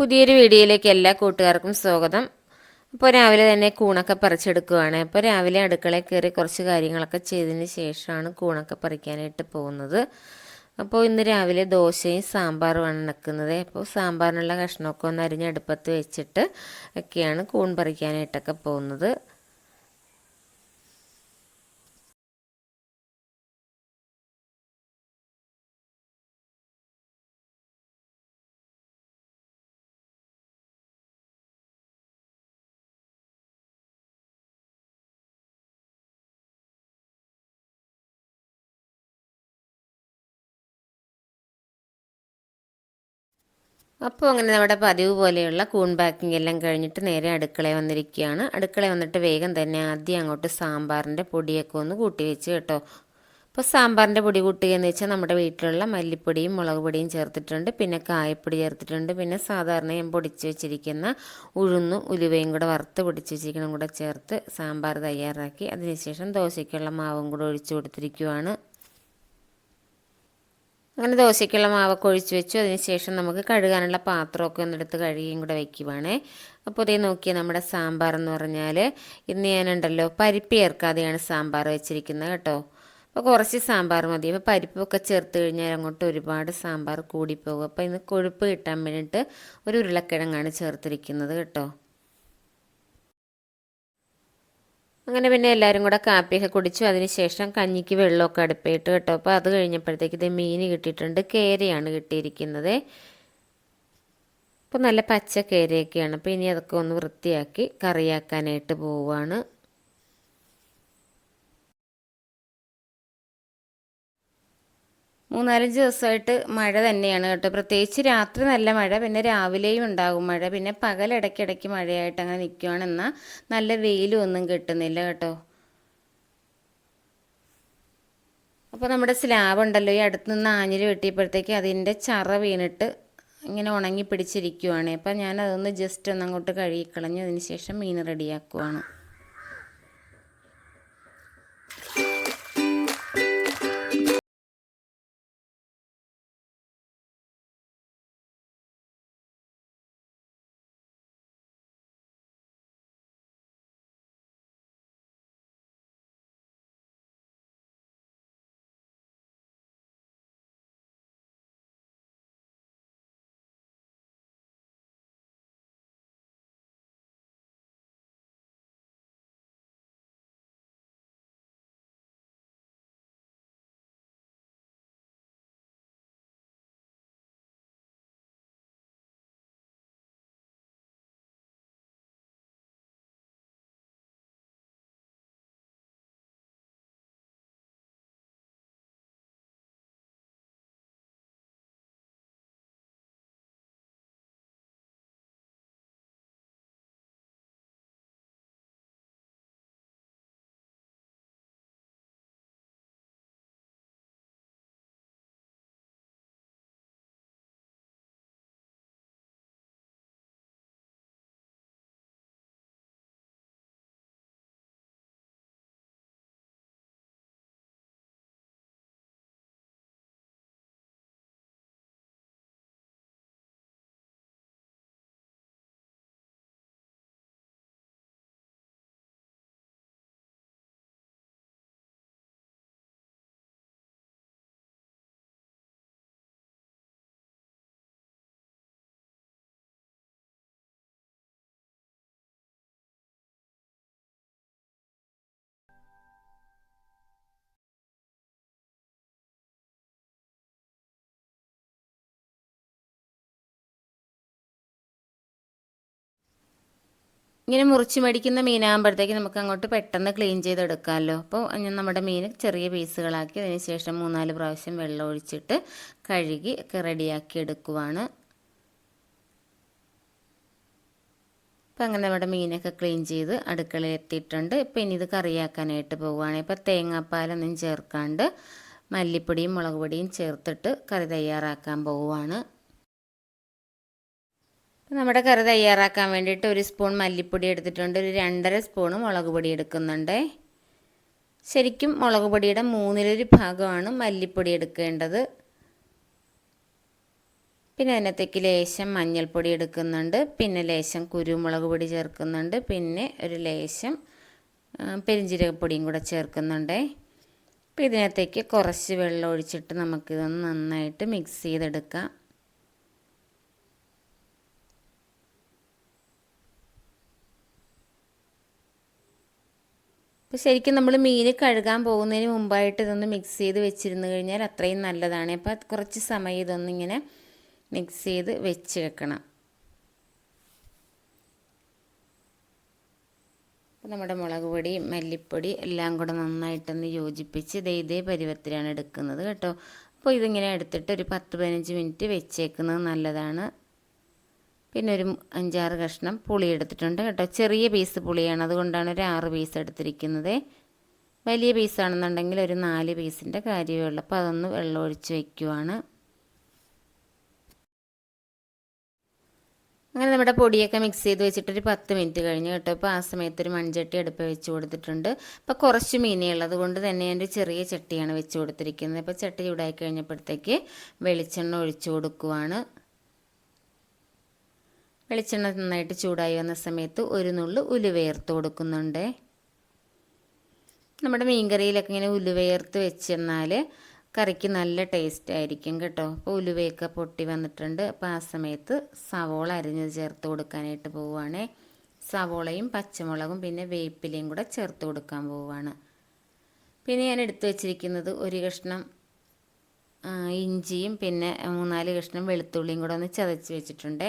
പുതിയൊരു വീഡിയോയിലേക്ക് എല്ലാ കൂട്ടുകാർക്കും സ്വാഗതം. അപ്പോൾ രാവിലെ തന്നെ കൂണൊക്കെ പറിച്ചെടുക്കുകയാണ് അപ്പോൾ രാവിലെ അടുക്കളയിൽ കയറി കുറച്ച് കാര്യങ്ങളൊക്കെ ചെയ്തതിന് ശേഷമാണ് കൂണൊക്കെ പറിക്കാനായിട്ട് പോകുന്നത്. അപ്പോൾ ഇന്ന് രാവിലെ ദോശയും സാമ്പാറുമാണ് നിൽക്കുന്നത് അപ്പോൾ സാമ്പാറിനുള്ള കഷ്ണമൊക്കെ ഒന്ന് അരിഞ്ഞ് അടുപ്പത്ത് വെച്ചിട്ട് ഒക്കെയാണ് കൂൺ പറിക്കാനായിട്ടൊക്കെ പോകുന്നത്. അപ്പോൾ അങ്ങനെ നമ്മുടെ പതിവ് പോലെയുള്ള കൂൺ പാക്കിംഗ് എല്ലാം കഴിഞ്ഞിട്ട് നേരെ അടുക്കളയിൽ വന്നിരിക്കുകയാണ്. അടുക്കളയിൽ വന്നിട്ട് വേഗം തന്നെ ആദ്യം അങ്ങോട്ട് സാമ്പാറിന്റെ പൊടിയൊക്കെ ഒന്ന് കൂട്ടി വെച്ച് കേട്ടോ. അപ്പോൾ സാമ്പാറിന്റെ പൊടി കൂട്ടുകയെന്ന് വെച്ചാൽ നമ്മുടെ വീട്ടിലുള്ള മല്ലിപ്പൊടിയും മുളക് പൊടിയും ചേർത്തിട്ടുണ്ട്. പിന്നെ കായപ്പൊടി ചേർത്തിട്ടുണ്ട്. പിന്നെ സാധാരണ ഞാൻ പൊടിച്ച് വെച്ചിരിക്കുന്ന ഉഴുന്നും ഉലുവയും കൂടെ വറുത്ത് പൊടിച്ച് വെച്ചിരിക്കണം കൂടെ ചേർത്ത് സാമ്പാർ തയ്യാറാക്കി. അതിനുശേഷം ദോശയ്ക്കുള്ള മാവും കൂടെ ഒഴിച്ചു കൊടുത്തിരിക്കുവാണ്. അങ്ങനെ ദോശയ്ക്കുള്ള മാവൊക്കെ ഒഴിച്ച് വെച്ചു. അതിനുശേഷം നമുക്ക് കഴുകാനുള്ള പാത്രമൊക്കെ ഒന്നെടുത്ത് കഴുകിയും കൂടെ വയ്ക്കുവാണേ അപ്പോൾ ഇതേ നോക്കിയാൽ നമ്മുടെ സാമ്പാർ എന്ന് പറഞ്ഞാൽ ഇന്ന് ഞാനുണ്ടല്ലോ പരിപ്പ് ചേർക്കാതെയാണ് സാമ്പാർ വെച്ചിരിക്കുന്നത് കേട്ടോ. അപ്പോൾ കുറച്ച് സാമ്പാർ മതി. അപ്പോൾ പരിപ്പൊക്കെ ചേർത്ത് കഴിഞ്ഞാൽ അങ്ങോട്ട് ഒരുപാട് സാമ്പാർ കൂടിപ്പോകും. അപ്പോൾ ഇന്ന് കൊഴുപ്പ് കിട്ടാൻ വേണ്ടിയിട്ട് ഒരു ഉരുളക്കിഴങ്ങാണ് ചേർത്തിരിക്കുന്നത് കേട്ടോ. അങ്ങനെ പിന്നെ എല്ലാവരും കൂടെ കാപ്പിയൊക്കെ കുടിച്ചു. അതിനുശേഷം കഞ്ഞിക്ക് വെള്ളമൊക്കെ അടുപ്പിട്ട് കേട്ടോ. അപ്പോൾ അത് കഴിഞ്ഞപ്പോഴത്തേക്ക് ഇത് മീൻ കിട്ടിയിട്ടുണ്ട്. കേരയാണ് കിട്ടിയിരിക്കുന്നത്. അപ്പോൾ നല്ല പച്ച കേരയൊക്കെയാണ് അപ്പോൾ ഇനി അതൊക്കെ ഒന്ന് വൃത്തിയാക്കി കറിയാക്കാനായിട്ട് പോവുകയാണ് മൂന്നാലഞ്ച് ദിവസമായിട്ട് മഴ തന്നെയാണ് കേട്ടോ. പ്രത്യേകിച്ച് രാത്രി നല്ല മഴ പിന്നെ രാവിലെയും ഉണ്ടാകും മഴ. പിന്നെ പകൽ ഇടയ്ക്കിടയ്ക്ക് മഴയായിട്ട് അങ്ങനെ നിൽക്കുകയാണ് എന്നാൽ നല്ല വെയിലും ഒന്നും കിട്ടുന്നില്ല കേട്ടോ. അപ്പോൾ നമ്മുടെ സ്ലാബ് ഉണ്ടല്ലോ ഈ അടുത്ത് നിന്ന് ആഞ്ഞിൽ വെട്ടിയപ്പോഴത്തേക്ക് അതിന്റെ ചറ വീണിട്ട് ഇങ്ങനെ ഉണങ്ങി പിടിച്ചിരിക്കുവാണ്. അപ്പം ഞാൻ അതൊന്ന് ജസ്റ്റ് ഒന്ന് അങ്ങോട്ട് കഴുകിക്കളഞ്ഞു അതിന് ശേഷം മീൻ റെഡിയാക്കുവാണ്. ഇങ്ങനെ മുറിച്ച് മേടിക്കുന്ന മീനാകുമ്പോഴത്തേക്ക് നമുക്ക് അങ്ങോട്ട് പെട്ടെന്ന് ക്ലീൻ ചെയ്തെടുക്കാമല്ലോ. അപ്പോൾ ഞാൻ നമ്മുടെ മീൻ ചെറിയ പീസുകളാക്കി അതിന് ശേഷം മൂന്നാൽ പ്രാവശ്യം വെള്ളം ഒഴിച്ചിട്ട് കഴുകി ഒക്കെ റെഡിയാക്കി എടുക്കുവാണ്. അപ്പോൾ അങ്ങനെ നമ്മുടെ മീനൊക്കെ ക്ലീൻ ചെയ്ത് അടുക്കളയിൽ എത്തിയിട്ടുണ്ട്. ഇപ്പോൾ ഇനി ഇത് കറിയാക്കാനായിട്ട് പോവുകയാണ്. ഇപ്പോൾ തേങ്ങാപ്പാലൊന്നും ചേർക്കാണ്ട് മല്ലിപ്പൊടിയും മുളക് പൊടിയും ചേർത്തിട്ട് കറി തയ്യാറാക്കാൻ പോവുകയാണ്. നമ്മുടെ കറി തയ്യാറാക്കാൻ വേണ്ടിയിട്ട് ഒരു സ്പൂൺ മല്ലിപ്പൊടി എടുത്തിട്ടുണ്ട്. ഒരു രണ്ടര സ്പൂൺ മുളക് പൊടി എടുക്കുന്നുണ്ട്. ശരിക്കും മുളക് പൊടിയുടെ മൂന്നിലൊരു ഭാഗമാണ് മല്ലിപ്പൊടി എടുക്കേണ്ടത്. പിന്നെ അതിനകത്തേക്ക് ലേശം മഞ്ഞൾപ്പൊടി എടുക്കുന്നുണ്ട്. പിന്നെ ലേശം കുരുമുളക് പൊടി ചേർക്കുന്നുണ്ട്. പിന്നെ ഒരു ലേശം പെരിഞ്ചീരകപ്പൊടിയും കൂടെ ചേർക്കുന്നുണ്ട്. അപ്പോൾ ഇതിനകത്തേക്ക് കുറച്ച് വെള്ളം ഒഴിച്ചിട്ട് നമുക്കിതൊന്ന് നന്നായിട്ട് മിക്സ് ചെയ്തെടുക്കാം. അപ്പോൾ ശരിക്കും നമ്മൾ മീൻ കഴുകാൻ പോകുന്നതിന് മുമ്പായിട്ട് ഇതൊന്ന് മിക്സ് ചെയ്ത് വെച്ചിരുന്നു കഴിഞ്ഞാൽ അത്രയും നല്ലതാണ്. അപ്പോൾ കുറച്ച് സമയം ഇതൊന്നിങ്ങനെ മിക്സ് ചെയ്ത് വെച്ച് വെക്കണം. നമ്മുടെ മുളക് പൊടി മല്ലിപ്പൊടി എല്ലാം കൂടെ നന്നായിട്ടൊന്ന് യോജിപ്പിച്ച് ഇതേ ഇതേ പരുവത്തിലാണ് എടുക്കുന്നത് കേട്ടോ. അപ്പോൾ ഇതിങ്ങനെ എടുത്തിട്ട് ഒരു പത്ത് പതിനഞ്ച് മിനിറ്റ് വെച്ചേക്കുന്നത് നല്ലതാണ്. പിന്നെ ഒരു അഞ്ചാറ് കഷ്ണം പുളി എടുത്തിട്ടുണ്ട് കേട്ടോ. ചെറിയ പീസ് പുളിയാണ്. അതുകൊണ്ടാണ് ഒരു ആറ് പീസ് എടുത്തിരിക്കുന്നത്. വലിയ പീസാണെന്നുണ്ടെങ്കിൽ ഒരു നാല് പീസിന്റെ കാര്യമേ ഉള്ളൂ അപ്പോൾ അതൊന്ന് വെള്ളം ഒഴിച്ച് വയ്ക്കുവാണ് അങ്ങനെ നമ്മുടെ പൊടിയൊക്കെ മിക്സ് ചെയ്ത് വെച്ചിട്ട് ഒരു പത്ത് മിനിറ്റ് കഴിഞ്ഞ് കേട്ടോ. അപ്പോൾ ആ സമയത്ത് ഒരു മൺചട്ടി അടുപ്പ് വെച്ച് കൊടുത്തിട്ടുണ്ട്. അപ്പോൾ കുറച്ച് മീനേ ഉള്ളത് കൊണ്ട് തന്നെ എന്റെ ചെറിയ ചട്ടിയാണ് വെച്ച് കൊടുത്തിരിക്കുന്നത്. അപ്പോൾ ചട്ടി ചൂടായി കഴിഞ്ഞപ്പോഴത്തേക്ക് വെളിച്ചെണ്ണ ഒഴിച്ചു കൊടുക്കുവാണ്. വെളിച്ചെണ്ണ നന്നായിട്ട് ചൂടായി വന്ന സമയത്ത് ഒരു നുള്ളു ഉലുവേർത്ത് കൊടുക്കുന്നുണ്ട്. നമ്മുടെ മീൻകറിയിലൊക്കെ ഇങ്ങനെ ഉലുവേർത്ത് വെച്ചെന്നാൽ കറിക്ക് നല്ല ടേസ്റ്റ് ആയിരിക്കും കേട്ടോ. അപ്പോൾ ഉലുവയൊക്കെ പൊട്ടി വന്നിട്ടുണ്ട്. അപ്പോൾ ആ സമയത്ത് സവോള അരിഞ്ഞത് ചേർത്ത് കൊടുക്കാനായിട്ട് പോവുകയാണ്. സവോളയും പച്ചമുളകും പിന്നെ വേപ്പിലയും കൂടെ ചേർത്ത് കൊടുക്കാൻ പോവുകയാണ്. പിന്നെ ഞാൻ എടുത്തു വെച്ചിരിക്കുന്നത് ഒരു കഷ്ണം ഇഞ്ചിയും പിന്നെ മൂന്നാൽ കഷ്ണം വെളുത്തുള്ളിയും കൂടെ ഒന്ന് ചതച്ച് വെച്ചിട്ടുണ്ട്.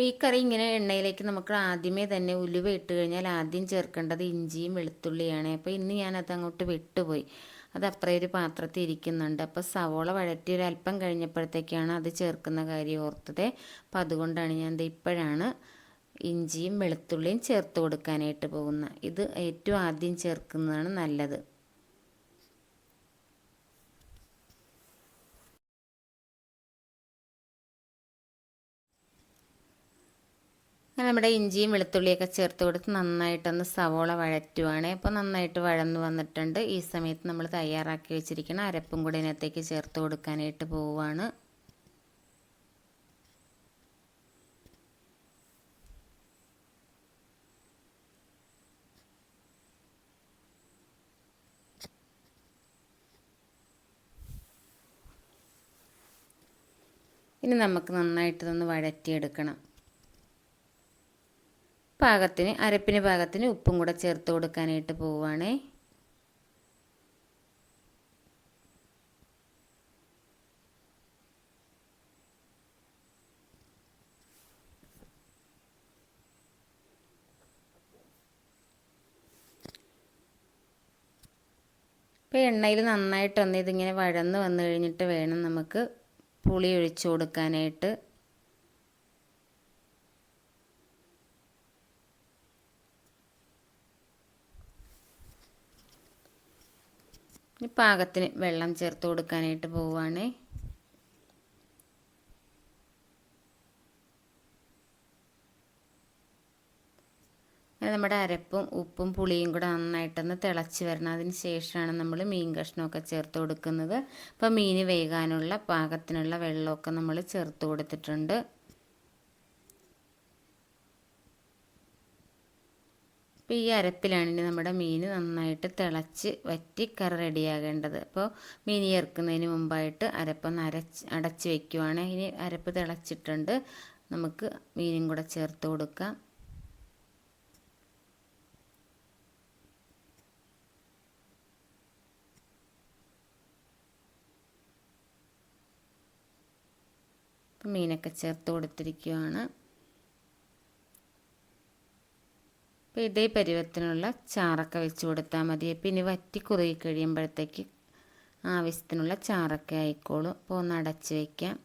അപ്പോൾ ഈ കറി ഇങ്ങനെ എണ്ണയിലേക്ക് നമുക്ക് ആദ്യമേ തന്നെ ഉലുവ ഇട്ട് കഴിഞ്ഞാൽ ആദ്യം ചേർക്കേണ്ടത് ഇഞ്ചിയും വെളുത്തുള്ളിയാണ്. അപ്പോൾ ഇന്ന് ഞാനത് അങ്ങോട്ട് വിട്ടുപോയി. അത് അപ്പുറം ഒരു പാത്രത്തിൽ ഇരിക്കുന്നുണ്ട്. അപ്പോൾ സവോള വഴറ്റി ഒരു അല്പം കഴിഞ്ഞപ്പോഴത്തേക്കാണ് അത് ചേർക്കുന്ന കാര്യം ഓർത്തത്. അപ്പോൾ അതുകൊണ്ടാണ് ഞാൻ ഇപ്പോഴാണ് ഇഞ്ചിയും വെളുത്തുള്ളിയും ചേർത്ത് കൊടുക്കാനായിട്ട് പോകുന്നത്. ഇത് ഏറ്റവും ആദ്യം ചേർക്കുന്നതാണ് നല്ലത്. നമ്മുടെ ഇഞ്ചിയും വെളുത്തുള്ളിയൊക്കെ ചേർത്ത് കൊടുത്ത് നന്നായിട്ടൊന്ന് സവോള വഴറ്റുവാണ്. അപ്പോൾ നന്നായിട്ട് വഴന്ന് വന്നിട്ടുണ്ട്. ഈ സമയത്ത് നമ്മൾ തയ്യാറാക്കി വെച്ചിരിക്കുന്ന അരപ്പും കൂടി ഇതിനകത്തേക്ക് ചേർത്ത് കൊടുക്കാനായിട്ട് പോവുകയാണ് ഇനി നമുക്ക് നന്നായിട്ട് ഇതൊന്ന് വഴറ്റിയെടുക്കണം. പാകത്തിന് അരപ്പിന് പാകത്തിന് ഉപ്പും കൂടെ ചേർത്ത് കൊടുക്കാനായിട്ട് പോവുകയാണേ ഇപ്പോൾ എണ്ണയിൽ നന്നായിട്ടൊന്ന് ഇതിങ്ങനെ വഴന്ന് വന്നു കഴിഞ്ഞിട്ട് വേണം നമുക്ക് പുളി ഒഴിച്ചു കൊടുക്കാനായിട്ട്. ഇനി പാകത്തിന് വെള്ളം ചേർത്ത് കൊടുക്കാനായിട്ട് പോവുകയാണ് അങ്ങനെ നമ്മുടെ അരപ്പും ഉപ്പും പുളിയും കൂടെ നന്നായിട്ടൊന്ന് തിളച്ച് വരണം. അതിന് ശേഷമാണ് നമ്മൾ മീൻ കഷ്ണമൊക്കെ ചേർത്ത് കൊടുക്കുന്നത്. അപ്പോൾ മീൻ വേകാനുള്ള പാകത്തിനുള്ള വെള്ളമൊക്കെ നമ്മൾ ചേർത്ത് കൊടുത്തിട്ടുണ്ട്. അപ്പോൾ ഈ അരപ്പിലാണ് നമ്മുടെ മീൻ നന്നായിട്ട് തിളച്ച് വറ്റി കറി റെഡിയാകേണ്ടത്. അപ്പോൾ മീൻ ചേർക്കുന്നതിന് മുമ്പായിട്ട് അരപ്പൊന്ന് അരച്ച് അടച്ച് വയ്ക്കുവാണ് ഇനി അരപ്പ് തിളച്ചിട്ടുണ്ട്. നമുക്ക് മീനും കൂടെ ചേർത്ത് കൊടുക്കാം. മീനൊക്കെ ചേർത്ത് കൊടുത്തിരിക്കുകയാണ് അപ്പോൾ ഇതേ പരുവത്തിനുള്ള ചാറൊക്കെ വെച്ച് കൊടുത്താൽ മതി. പിന്നെ വറ്റി കുറുകി കഴിയുമ്പോഴത്തേക്ക് ആവശ്യത്തിനുള്ള ചാറൊക്കെ ആയിക്കോളും. അപ്പോൾ ഒന്ന് അടച്ച് വയ്ക്കാം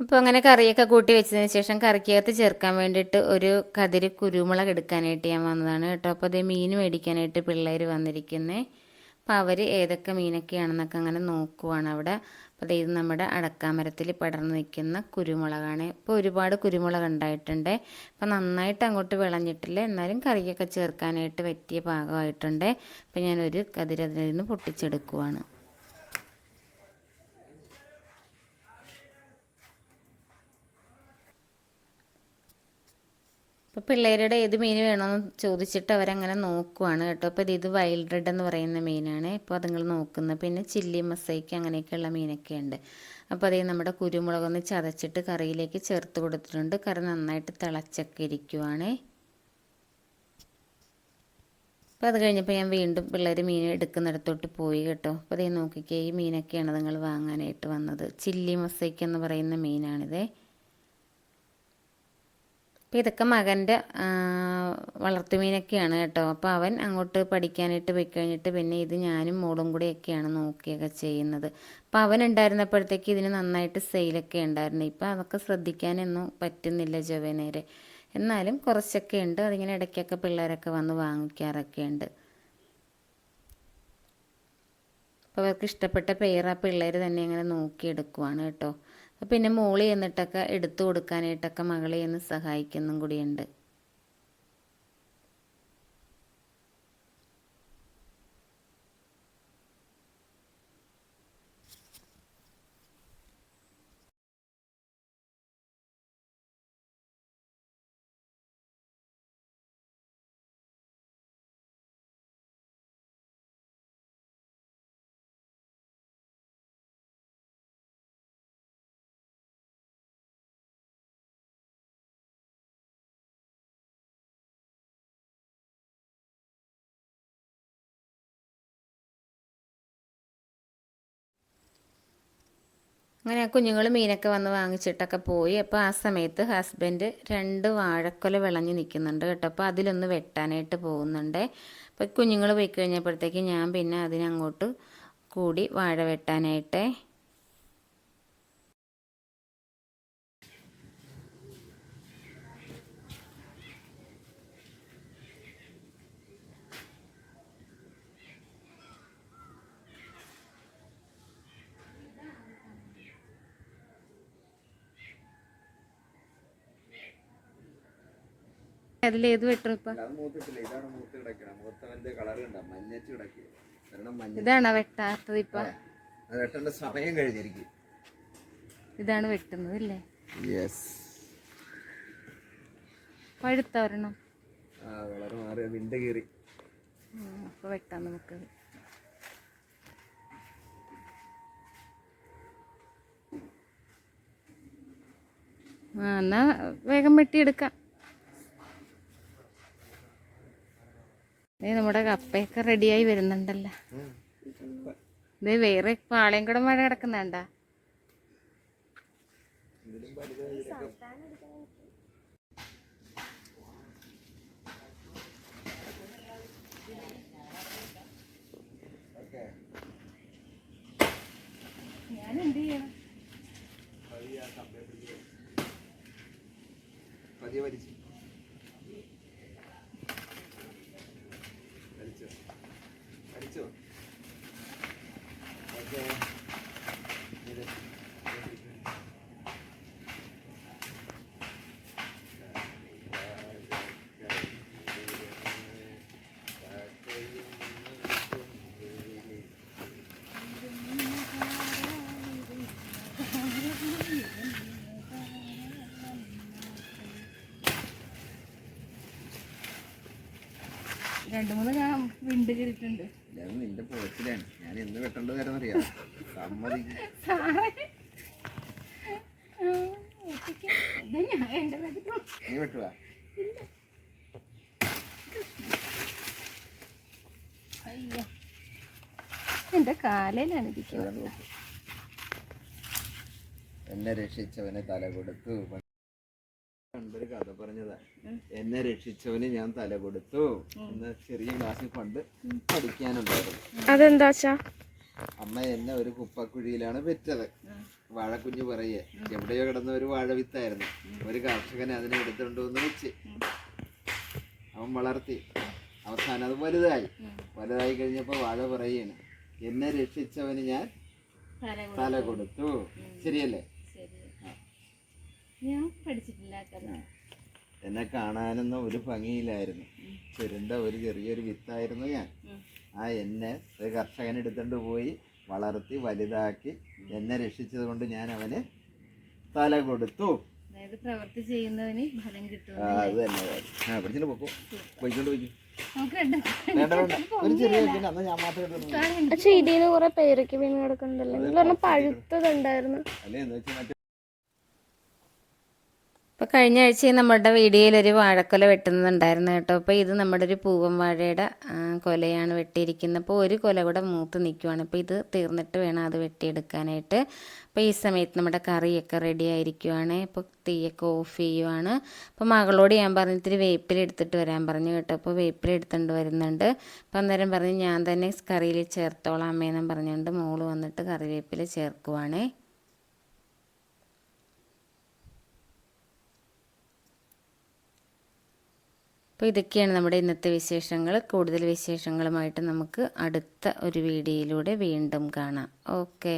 അപ്പോൾ അങ്ങനെ കറിയൊക്കെ കൂട്ടി വെച്ചതിന് ശേഷം കറിക്കകത്ത് ചേർക്കാൻ വേണ്ടിയിട്ട് ഒരു കതിരി കുരുമുളക് എടുക്കാനായിട്ട് ഞാൻ വന്നതാണ് കേട്ടോ. അപ്പോൾ അതേ മീൻ മേടിക്കാനായിട്ട് പിള്ളേർ വന്നിരിക്കുന്നത് അപ്പോൾ അവർ ഏതൊക്കെ മീനൊക്കെയാണെന്നൊക്കെ അങ്ങനെ നോക്കുവാണ് അവിടെ. അപ്പോൾ ഇത് നമ്മുടെ അടക്കാമരത്തിൽ പടർന്നു നിൽക്കുന്ന കുരുമുളകാണ്. ഇപ്പോൾ ഒരുപാട് കുരുമുളക് ഉണ്ടായിട്ടുണ്ട്. അപ്പോൾ നന്നായിട്ട് അങ്ങോട്ട് വിളഞ്ഞിട്ടില്ല. എന്നാലും കറിയൊക്കെ ചേർക്കാനായിട്ട് പറ്റിയ പാകമായിട്ടുണ്ട്. അപ്പോൾ ഞാനൊരു കതിരതിൽ നിന്ന് പൊട്ടിച്ചെടുക്കുവാണ്. അപ്പോൾ പിള്ളേരുടെ ഏത് മീൻ വേണമെന്ന് ചോദിച്ചിട്ട് അവരങ്ങനെ നോക്കുവാണ് കേട്ടോ. അപ്പോൾ ഇത് വൈൽഡ് റെഡ് എന്ന് പറയുന്ന മീനാണ്. ഇപ്പോൾ അതുങ്ങൾ നോക്കുന്നത്. പിന്നെ ചില്ലി മസൈക്ക് അങ്ങനെയൊക്കെയുള്ള മീനൊക്കെ ഉണ്ട്. അപ്പോൾ അതേ നമ്മുടെ കുരുമുളകൊന്ന് ചതച്ചിട്ട് കറിയിലേക്ക് ചേർത്ത് കൊടുത്തിട്ടുണ്ട്. കറി നന്നായിട്ട് തിളച്ചൊക്കെ ഇരിക്കുവാണേ. അപ്പോൾ അത് കഴിഞ്ഞപ്പോൾ ഞാൻ വീണ്ടും പിള്ളേർ മീൻ എടുക്കുന്നിടത്തോട്ട് പോയി കേട്ടോ. അപ്പോൾ അതേ നോക്കിക്കേ ഈ മീനൊക്കെയാണ് നിങ്ങൾ വാങ്ങാനായിട്ട് വന്നത്. ചില്ലി മസൈക്ക് എന്ന് പറയുന്ന മീനാണിതേ. അപ്പോൾ ഇതൊക്കെ മകന്റെ വളർത്തുമീനൊക്കെയാണ് കേട്ടോ. അപ്പോൾ അവൻ അങ്ങോട്ട് പഠിക്കാനായിട്ട് പോയി കഴിഞ്ഞിട്ട് പിന്നെ ഇത് ഞാനും മോളും കൂടെയൊക്കെയാണ് നോക്കിയൊക്കെ ചെയ്യുന്നത്. അപ്പോൾ അവൻ ഉണ്ടായിരുന്നപ്പോഴത്തേക്ക് ഇതിന് നന്നായിട്ട് സെയിലൊക്കെ ഉണ്ടായിരുന്നു. ഇപ്പോൾ അതൊക്കെ ശ്രദ്ധിക്കാനൊന്നും പറ്റുന്നില്ല ജവനേരെ എന്നാലും കുറച്ചൊക്കെ ഉണ്ട്. അതിങ്ങനെ ഇടയ്ക്കൊക്കെ പിള്ളേരൊക്കെ വന്ന് വാങ്ങിക്കാറൊക്കെ ഉണ്ട്. അപ്പോൾ അവർക്ക് ഇഷ്ടപ്പെട്ട പേര് ആ പിള്ളേർ തന്നെ ഇങ്ങനെ നോക്കിയെടുക്കുവാണ് കേട്ടോ. പിന്നെ മോളി എന്നിട്ടൊക്കെ എടുത്തു കൊടുക്കാനായിട്ടൊക്കെ മകളെ എന്ന് സഹായിക്കുന്നും കൂടിയുണ്ട്. അങ്ങനെ ആ കുഞ്ഞുങ്ങൾ മീനൊക്കെ വന്ന് വാങ്ങിച്ചിട്ടൊക്കെ പോയി. അപ്പോൾ ആ സമയത്ത് ഹസ്ബൻഡ് രണ്ട് വാഴക്കൊല വിളഞ്ഞ് നിൽക്കുന്നുണ്ട് കേട്ടോ. അപ്പോൾ അതിലൊന്ന് വെട്ടാനായിട്ട് പോകുന്നുണ്ട്. അപ്പോൾ കുഞ്ഞുങ്ങൾ പോയി കഴിഞ്ഞപ്പോഴത്തേക്ക് ഞാൻ പിന്നെ അതിനങ്ങോട്ട് കൂടി വാഴ വെട്ടാനായിട്ട് അതിലേത് വെട്ടും ഇപ്പം അത് മൂത്തിട്ടില്ല ഇതാണ് മൂത്ത് കിടക്കണം മൂത്തവന്റെ കളർ കണ്ട മഞ്ഞച്ച് കിടക്കുക ഇതാണ് വെട്ടാത്തത് ഇപ്പൊ? സമയം കഴിഞ്ഞിരിക്കും. ഇതാണ് വെട്ടുന്നത് അല്ലേ? പഴുത്ത ഒരെണ്ണം. അപ്പോൾ വെട്ടാം നമുക്ക്. ആ എന്നാ വേഗം വെട്ടിയെടുക്കാം. നമ്മുടെ കപ്പയൊക്കെ റെഡിയായി വരുന്നുണ്ടല്ലോ. ഇത് വേറെ പാളയം കൂടെ മഴ കിടക്കുന്നുണ്ടാ? രണ്ടു മൂന്ന് ഞാൻ വിണ്ട് കയറിയിട്ടുണ്ട് ഇത് നിന്റെ പോച്ചിലാണ് ഞാൻ എന്ന് വെട്ടേണ്ടത് കാര്യം അറിയാം. സമ്മതിക്കും. നീ വെട്ടുക. അയ്യോ. എന്റെ കാലയിലാണ് ഇരിക്കുന്നത്. എന്നെ രക്ഷിച്ചവനെ തല കൊടുത്തു. പണ്ടൊരു കഥ പറഞ്ഞതാ. എന്നെ രക്ഷിച്ചവന് ഞാൻ തല കൊടുത്തു. എന്ന ചെറിയ ക്ലാസ്സിൽ പണ്ട് പഠിക്കാനുണ്ടായിരുന്നു. അതെന്താച്ചാ അമ്മ എന്നെ ഒരു കുപ്പക്കുഴിയിലാണ് പെറ്റത് വാഴക്കുഞ്ഞ് പറയേ എവിടെയോ കിടന്ന ഒരു വാഴ വിത്തായിരുന്നു ഒരു കർഷകൻ അതിനെ എടുത്തുകൊണ്ട് വന്ന് വെച്ച്. അവൻ വളർത്തി. അവസാനം അത് വലുതായി. വലുതായി കഴിഞ്ഞപ്പോൾ വാഴ പറയാണ് എന്നെ രക്ഷിച്ചവന് ഞാൻ തല കൊടുത്തു. ശരിയല്ലേ? ഞാൻ പഠിച്ചിട്ടില്ല എന്നെ കാണാനൊന്നും ഒരു ഭംഗിയില്ലായിരുന്നു. ചുരുണ്ട ഒരു ചെറിയൊരു വിത്തായിരുന്നു ഞാൻ. ആ എന്നെ ഒരു കർഷകൻ എടുത്തുകൊണ്ട് പോയി വളർത്തി വലുതാക്കി എന്നെ രക്ഷിച്ചത് കൊണ്ട് ഞാൻ അവന് തല കൊടുത്തു. അതായത് പ്രവൃത്തി ചെയ്യുന്നതിന് ഫലം കിട്ടും ആ അത് തന്നെ ആ പഠിച്ചിട്ട് പൊക്കോ. പോയിക്കൊണ്ട് പോയി. പക്ഷെ ഇതിന് കുറെ പേരൊക്കെ വീണ് കിടക്കുന്നുണ്ടല്ലോ. പഴുത്തതുണ്ടായിരുന്നു. അല്ലേ എന്താ വെച്ചാൽ ഇപ്പോൾ കഴിഞ്ഞ ആഴ്ച നമ്മുടെ വീഡിയോയിൽ ഒരു വാഴക്കൊല വെട്ടുന്നുണ്ടായിരുന്നു കേട്ടോ. അപ്പോൾ ഇത് നമ്മുടെ ഒരു പൂവൻ വാഴയുടെ കൊലയാണ് വെട്ടിയിരിക്കുന്നത്. അപ്പോൾ ഒരു കൊല കൂടെ മൂത്ത് നിൽക്കുവാണ് അപ്പോൾ ഇത് തീർന്നിട്ട് വേണം അത് വെട്ടിയെടുക്കാനായിട്ട്. അപ്പോൾ ഈ സമയത്ത് നമ്മുടെ കറിയൊക്കെ റെഡി ആയിരിക്കുവാണ്. ഇപ്പോൾ തീയൊക്കെ ഓഫ് ചെയ്യുവാണ്. അപ്പോൾ മകളോട് ഞാൻ പറഞ്ഞു ഇത്തിരി വേപ്പില എടുത്തിട്ട് വരാൻ പറഞ്ഞു കേട്ടോ. അപ്പോൾ വേപ്പിലെടുത്തുകൊണ്ട് വരുന്നുണ്ട്. അപ്പോൾ അന്നേരം പറഞ്ഞു ഞാൻ തന്നെ കറിയിൽ ചേർത്തോളാം അമ്മയെന്നും പറഞ്ഞുകൊണ്ട് മോൾ വന്നിട്ട് കറിവേപ്പിൽ ചേർക്കുവാണേ. അപ്പോൾ ഇതൊക്കെയാണ് നമ്മുടെ ഇന്നത്തെ വിശേഷങ്ങൾ. കൂടുതൽ വിശേഷങ്ങളുമായിട്ട് നമുക്ക് അടുത്ത ഒരു വീഡിയോയിലൂടെ വീണ്ടും കാണാം. ഓക്കേ.